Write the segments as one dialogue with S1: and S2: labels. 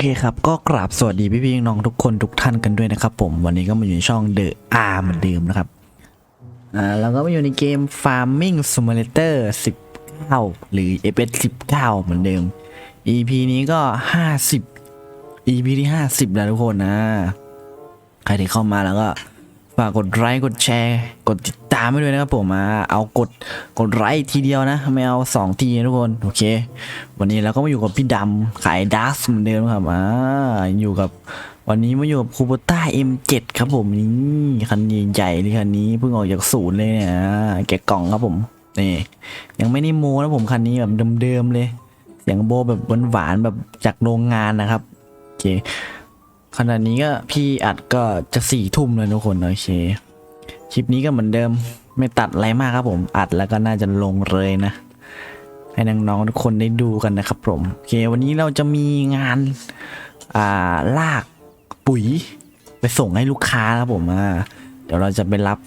S1: เคครับ ก็กราบสวัสดีพี่พี่น้องทุกคนทุกท่านกันด้วยนะครับผมวันนี้ก็มาอยู่ในช่องเดอะอาร์เหมือนเดิมนะครับ อ่าเราก็มาอยู่ในเกม Farming Simulator 19 หรือ FS 19 เหมือนเดิม EP นี้ก็ 50 EP ที่ 50 แล้วทุกคนนะ ใครที่เข้ามาแล้วก็ ฝากกดไลค์กดแชร์ กดติดตามไปด้วยนะครับผมมาเอากดกดไลค์ทีเดียวนะ ไม่เอาสองทีนะทุกคนโอเค วันนี้เราก็มาอยู่กับพี่ดำขายดัสเหมือนเดิมครับอ่าอยู่กับวันนี้มาอยู่กับคูโบต้า M7 ครับผมนี่คันใหญ่เลยคันนี้เพิ่งออกจากศูนย์เลยเนี่ยแกะกล่องครับผมนี่ยังไม่ได้โมนะผมคันนี้แบบเดิมๆเลยเสียงโบแบบหวานๆแบบจากโรงงานนะครับโอเค ขณะนี้ก็พี่อัดก็จะสี่ทุ่มแล้วทุกคนโอเคคลิปนี้ก็เหมือนเดิมไม่ตัดอะไรมากครับผมอัดแล้วก็น่าจะลงเลยนะ ให้น้องๆทุกคนได้ดูกันนะครับผมโอเควันนี้เราจะมีงานอ่าลากปุ๋ยไปส่งให้ลูกค้าครับผมอ่าเดี๋ยวเราจะไปรับ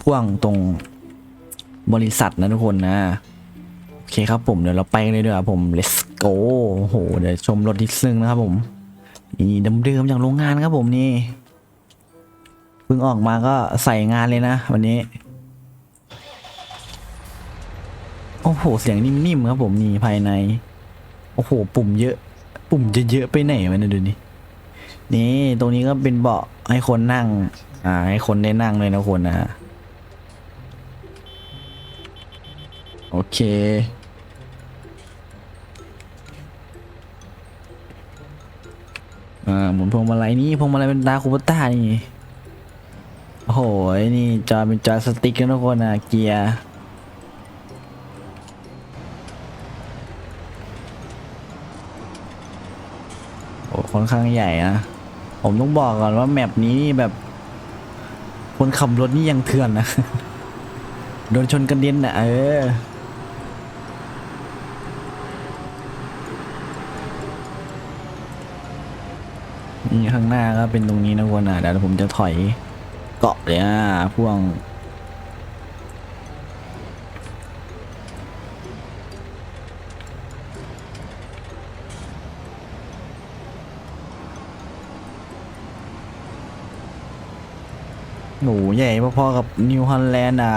S1: พ่วงตรงบริษัทนะทุกคนนะโอเคครับผมเดี๋ยวเราไปเลยดีกว่าผม let's go โอ้โหเดี๋ยวชมรถดิสนึงนะครับผม นี่เดิมๆจากโรงงานครับผมนี่เพิ่งออกมาก็ใส่งานเลยนะวันนี้ โอ้โห เสียงนิ่มๆครับผมนี่ภายใน โอ้โห ปุ่มเยอะ ปุ่มจะเยอะไปไหนวะเนี่ยดูนี่นี่ตรงนี้ก็เป็นเบาะให้คนนั่ง อ่า ให้คนได้นั่งเลยนะคนนะโอเค อ่าหมุนพวงมาลัยนี่พวงมาลัยเป็นดาคูปต้านี่โอ้โหนี่จอเป็นจอสติ๊กนะทุกคนนะเกียร์โอ้ค่อนข้างใหญ่นะผมต้องบอกก่อนว่าแมปนี้นี่แบบ คนขับรถนี่ยังเถื่อนนะ โดนชนกระเด็นนะเออ นี่ข้างหน้าก็เป็นตรงนี้นะคนอะเดี๋ยวผมจะถอยเกาะเลยอะพ่วงหนูใหญ่พอๆกับนิวฮอลแลนด์อะ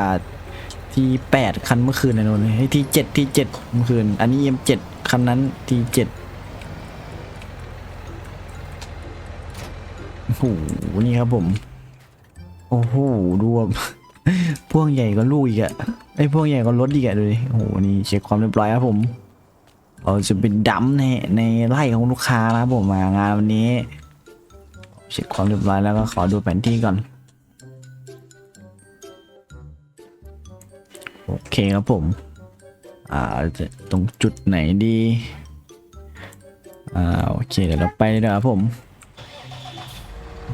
S1: ที่แปดคันเมื่อคืนนะนนท์ที่เจ็ดที่เจ็ดเมื่อคืน อันนี้เอ็มเจ็ดคันนั้นที่เจ็ด โหนี่ครับผม โอ้โหดูแบบพ่วงใหญ่ก็ลูกอีกอะไอ้พ่วงใหญ่ก็รถอีกอะดูดิโอ้โหนี่เช็คความเรียบร้อยครับผมเราจะเป็นดัมในในไร่ของลูกค้านะครับผมมางานวันนี้เช็คความเรียบร้อยแล้วก็ขอดูแผนที่ก่อนโอเคครับผม อ่าจะตรงจุดไหนดี อ่าโอเคเดี๋ยวเราไปเลยนะครับผม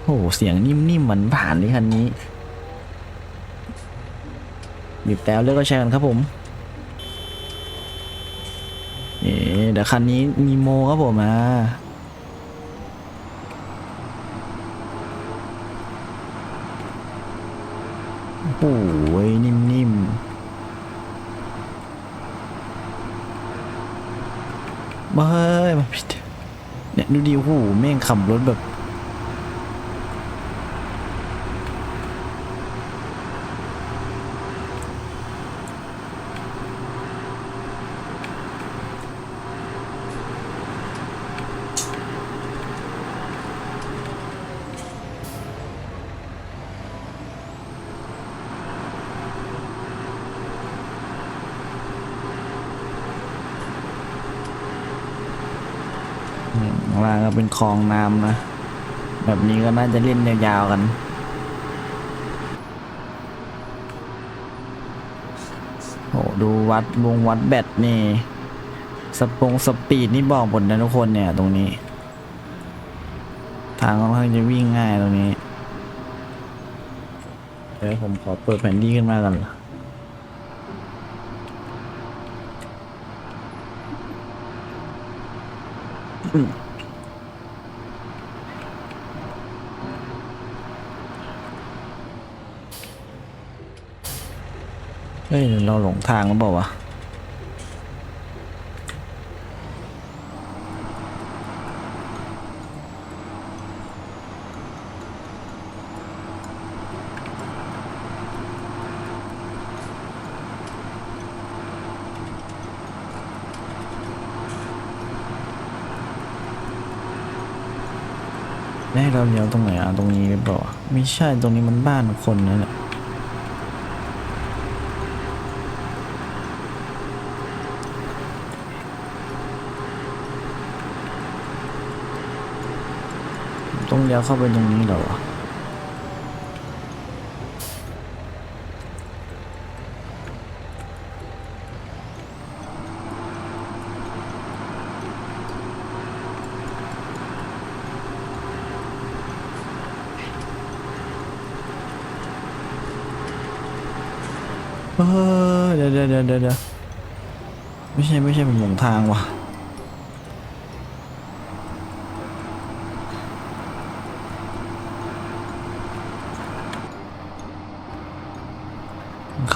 S1: โอ้โหเสียงนิ่มๆเหมือนผ่านเลยคันนี้บีบแต่เลือกก็ใช้กันครับผมเอ๊ะเดี๋ยวคันนี้มีโมครับผมอะโอ้โหนิ่มๆมาเฮ้ยมาผิดเนี่ยดูดิโอ้โหแม่งขับรถแบบ ข้างล่างก็เป็นคลองน้ำนะ แบบนี้ก็น่าจะเล่นยาวๆกันโอ้ดูวัดวงวัดแบตนี่ สปงสปีดนี่บอกหมดนะทุกคนเนี่ยตรงนี้ ทางค่อนข้างจะวิ่งง่ายตรงนี้เดี๋ยวผมขอเปิดแผนที่ขึ้นมาก่อนเฮ้ เราหลงทางหรือเปล่าวะแน่เราเลี้ยวตรงไหนอะตรงนี้หรือเปล่าไม่ใช่ตรงนี้มันบ้านคนนั่นแหละ เลี้ยวเข้าไปตรงนี้เหรอวะเออเดี๋ยวเดี๋ยวเดี๋ยวเดี๋ยวเดี๋ยวไม่ใช่ไม่ใช่ผมหลงทางว่ะ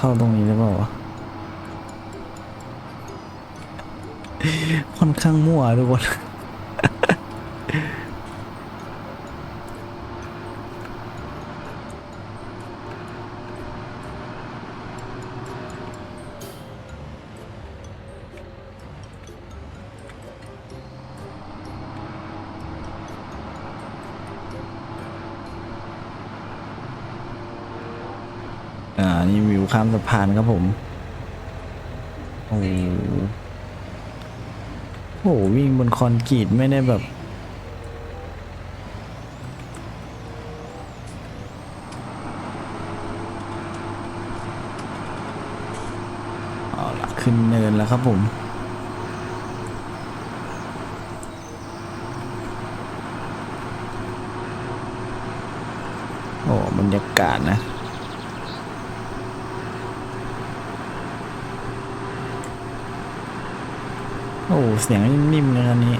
S1: เข้าตรงนี้หรือเปล่าวะค่อนข้างมั่วทุกคน ข้ามสะพานครับผม โอ้โหโอ้โหวิ่งบนคอนกรีตไม่ได้แบบ เอาละขึ้นเนินแล้วครับผมโอ้บรรยากาศนะ โอ้เสียงนิ่มๆเลยอันนี้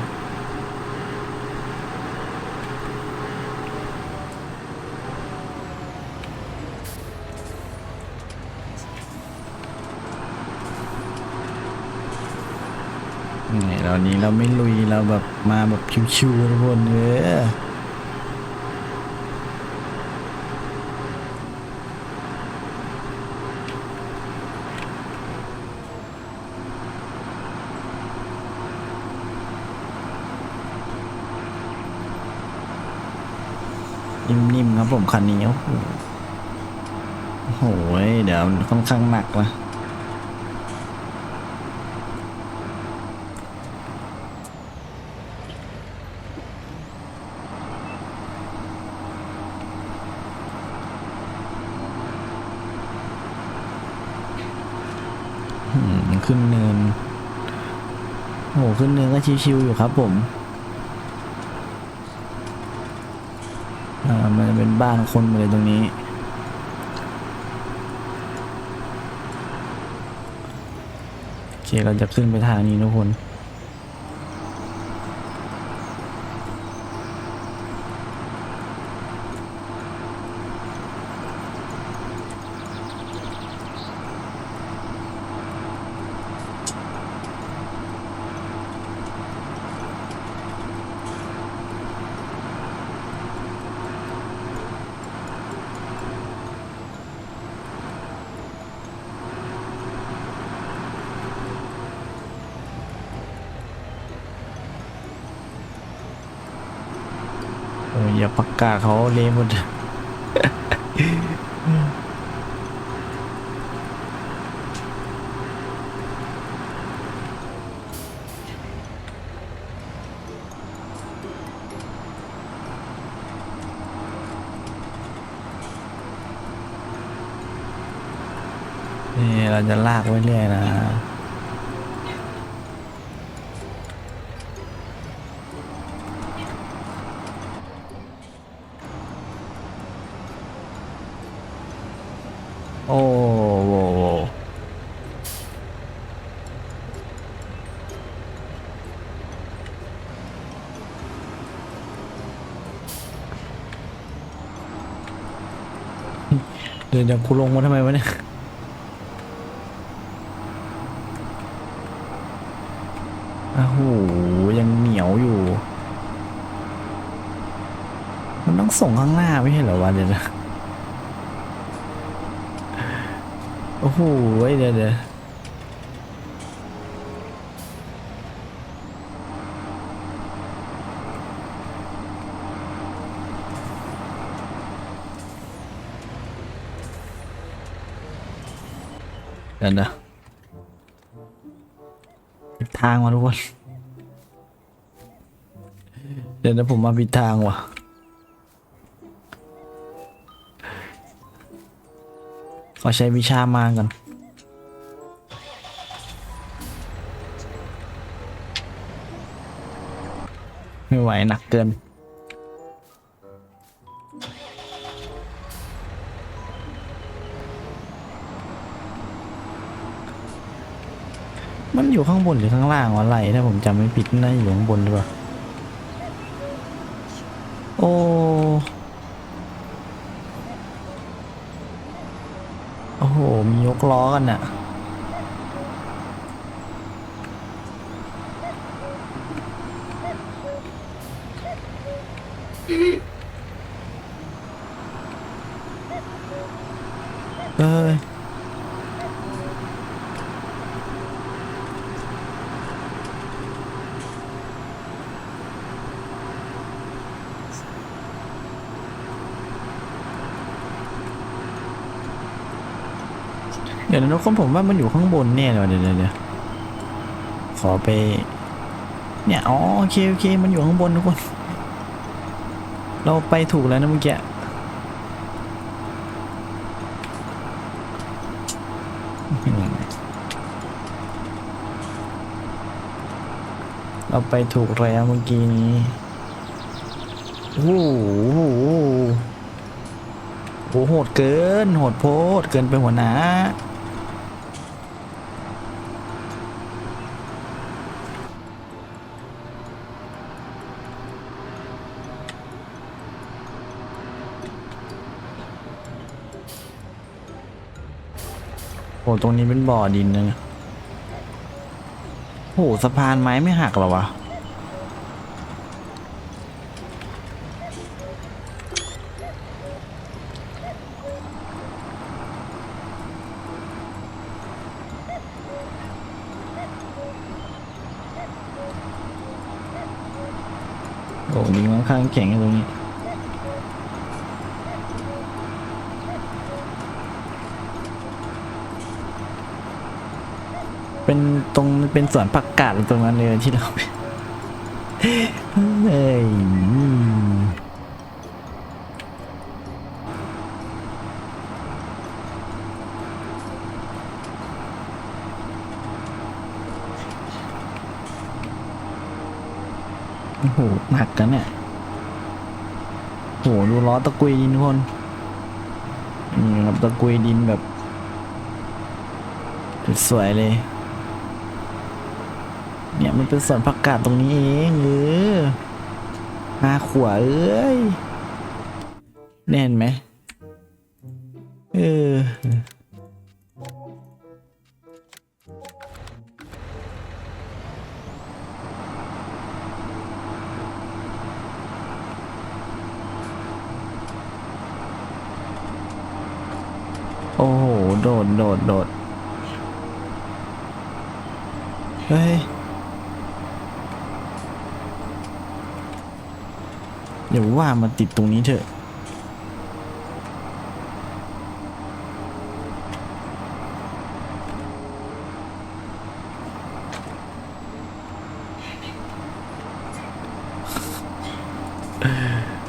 S1: ไงเรานี้เราไม่ลุยเราแบบมาแบบชิวๆทุกคนเออ นิ่มๆครับผมคันนี้โอ้โหเดี๋ยวค่อนข้างหนักนะขึ้นเนิน โอ้ขึ้นเนินก็ชิวๆอยู่ครับผม อ่า มันจะเป็น บ้านคนมดเลยตรงนี้ โอเคเราจะขึ้นไปทางนี้ทุกคน อย่าปากกาเขาเละหมดนี่เราจะลากไว้เรื่อยนะ ดี๋ยวเดี๋ยวกูลงมาทำไมวะเนี่ยโอ้โหยังเหนียวอยู่ มันต้องส่งข้างหน้าไม่ใช่เหรอวะเดี๋ยวนะ โอ้โหเดี๋ยวเดี๋ยว เดี๋ยวนะผิดทางมาทุกคน เดี๋ยวนะผมมาผิดทางว่ะ ขอใช้วิชามาก่อนไม่ไหวหนักเกิน อยู่ข้างบนหรือข้างล่างวะไหลถ้าผมจำไม่ผิดน่าจะอยู่ข้างบนหรือเปล่าโอ้โอ้โหมียกล้อกันน่ะเอ้ย เดี๋ยวนะทุกคนผมว่ามันอยู่ข้างบนเนี่ยเดี๋ยวเดี๋ยวเดี๋ยวเดี๋ยวขอไป เนี่ยอ๋อโอเคโอเค มันอยู่ข้างบนทุกคน เราไปถูกแล้วนะเมื่อกี้เราไปถูกแล้วเมื่อกี้นี้โอ้โหโอ้โหโอ้โหโหดเกิน โหดโพดเกินไปหัวหน้า โอ้ตรงนี้เป็นบ่อดินนะเนี่ยโหสะพานไม้ไม่หักหรอวะโอ้ดินค่อนข้างแข็งตรงนี้ เป็นตรงเป็นสวนผักกาดตรงนั้นเลยที่เราเอ้ยโอ้โหหนักกันเนี่ยโหดูล้อตะกุยดินทุกคน นี่ครับตะกุยดินแบบ สวยเลย เนี่ยมันเป็นสวนผักกาดตรงนี้เองเออหาขวเอ้ยแน่นไหมเออโอ้โห โดด โดด โดด เฮ้ย ดี๋ยวว่ามาติดตรงนี้เถอะ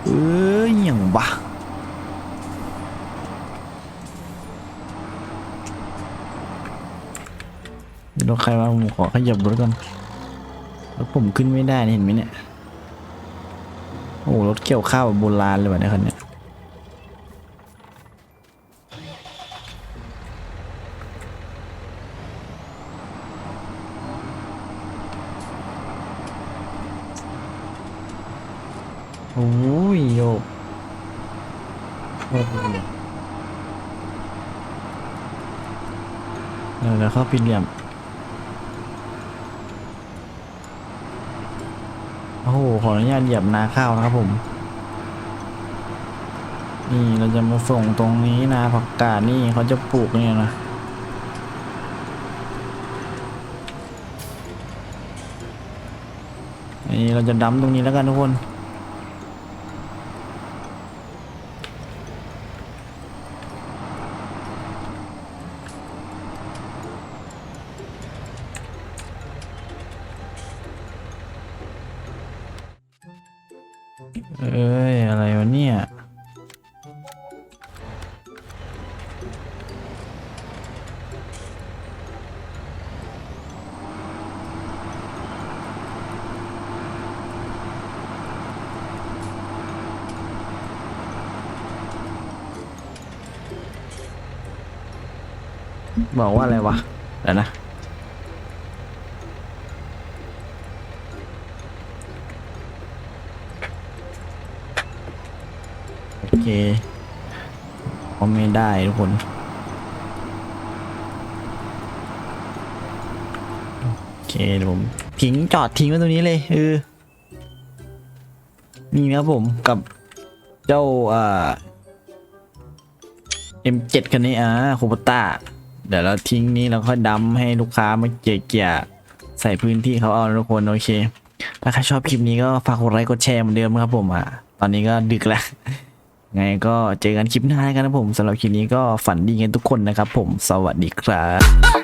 S1: เอ้ยอย่างวะเดี๋ยวใครมาผมขอขยับรถก่อนรถผมขึ้นไม่ได้เห็นไหมเนี่ย อ้รถเกี่ยวข้าวแบบโบราณเลยว่ะเนี่ยคันเนี้ยโอ้ยโยกโอ้โหเดี๋ยวเข้าพินเหลี่ยม อ้โหขออนุญาตเหยียบนาข้าวนะครับผม นี่เราจะมาส่งตรงนี้นาผักกาดนี่เขาจะปลูกเนี่ยนะนี่เราจะดั้มตรงนี้แล้วกันทุกคน บอกว่าอะไรวะเดี๋ยวนะ โอเคก็ไม่ได้ทุกคน โอเคเดี๋ยวผม ทิ้งจอดทิ้งไว้ตรงนี้เลยเออนี่นะครับผมกับเจ้า อ่า M7 คันนี้อ่าคูปต้า เดี๋ยวเราทิ้งนี้แล้วค่อยดำให้ลูกค้ามาเกี่ยเกี่ยๆใส่พื้นที่เขาเอาทุกคนโอเค ถ้าใครชอบคลิปนี้ก็ฝากกดไลค์กดแชร์เหมือนเดิมครับผมอะตอนนี้ก็ดึกแล้วไงก็เจอกันคลิปหน้ากันนะผมสำหรับคลิปนี้ก็ฝันดีกันทุกคนนะครับผมสวัสดีครับ